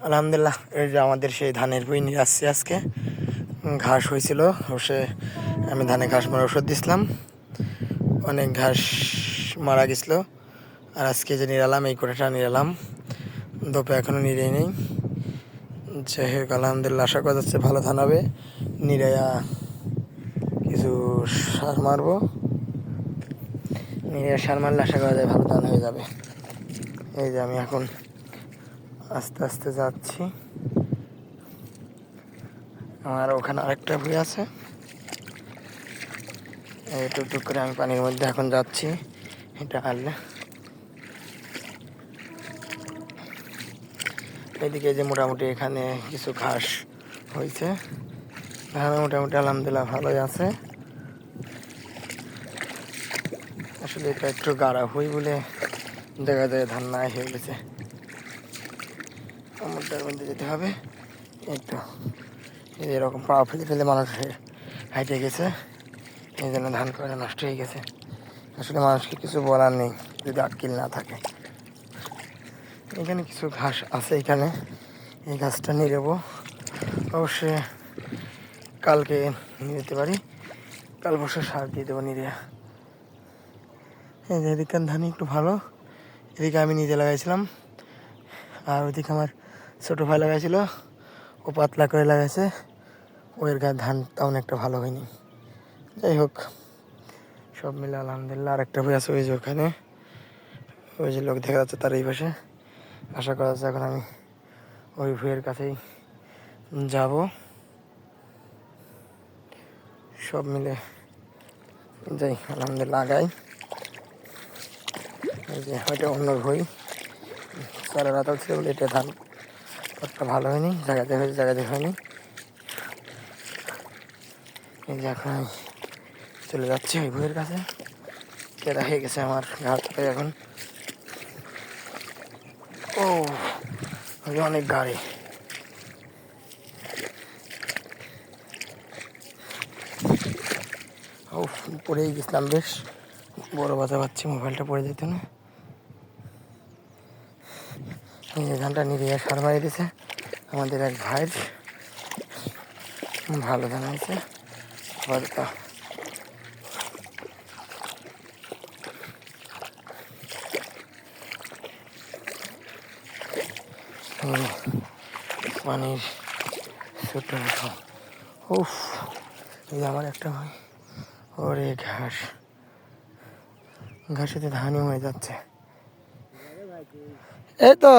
আলহামদুলিল্লাহ, এই যে আমাদের সেই ধানের বই নিয়ে আসছে আজকে। ঘাস হয়েছিল সে আমি ধানে ঘাস মারা ওষুধ দিছিলাম। অনেক ঘাস মারা গেছিল। আর আজকে যে নিরালাম এই কোটাটা নিরালাম দোপে এখনও নিরেই নেই। যাই হোক, আলহামদুলিল্লাহ, আশা করা যাচ্ছে ভালো ধান হবে। নিরাইয়া কিছু সার মারবো। নিরাইয়া সার মারলে আশা করা যায় ভালো ধান হয়ে যাবে। এই যে আমি এখন আস্তে আস্তে যাচ্ছি। আমার ওখানে আরেকটা ভুই আছে। টুকটুক করে আমি পানির মধ্যে এখন যাচ্ছি। এটা আনলে। এদিকে যে মোটামুটি এখানে কিছু ঘাস হয়েছে। ধান মোটামুটি আলহামদুলিল্লাহ ভালোই আছে। আসলে এটা একটু গাড়া হই বলে দেখা যায় ধান নাই হয়ে গেছে। আমুলটার মধ্যে যেতে হবে। একটু এরকম পা ফেলে ফেলে মানুষ হাইটে গেছে। এই জন্য ধান করে নষ্ট হয়ে গেছে। আসলে মানুষকে কিছু বলার নেই, যদি আটকিল না থাকে। এখানে কিছু ঘাস আছে এখানে। এই ঘাসটা নিয়ে যাব অবশ্যই কালকে নিয়ে যেতে পারি। কাল বসে সার দিয়ে দেবো নিরিয়া এই যে এদিককার ধান একটু ভালো। এদিকে আমি নিজে লাগাইছিলাম। আর ওইদিকে আমার ছোটো ভাই লাগাইছিল। ও পাতলা করে লাগাইছে। ওর গায়ে ধান তেমন একটা ভালো হয়নি। যাই হোক, সব মিলে আলহামদুলিল্লাহ আর একটা বই আছে ওই যে ওখানে। ওই যে লোক দেখা যাচ্ছে তার এই পাশে। আশা করা যাচ্ছে এখন আমি ওই ভুঁয়ের কাছেই যাব। সব মিলে যাই, আলহামদুলিল্লাহ আগাই। ওই যে, ওইটা অন্য ভুঁই। সারা রাত ছিল বলে এটা ধান। অতটা ভালো হয়নি, জায়গাতে হয়েছে, জায়গাতে হয়নি। এই যে এখন আমি চলে যাচ্ছি ওই বইয়ের কাছে। কেদা হয়ে গেছে আমার ঘাট এখন। ও অনেক গাড়ি। ও পড়েই গেছিলাম বেশ। বড় বাজা পাচ্ছি, মোবাইলটা পড়ে যেত না। যে ধানটা নিরিয়া সার মারি দিছে। আমাদের এক ভাইয়ের ভালো ধান হয়েছে। হুম, পানির মতো উফ এই আমার একটা ভাই ওরে ঘাস। ঘাসেতে ধানই হয়ে যাচ্ছে। এই তো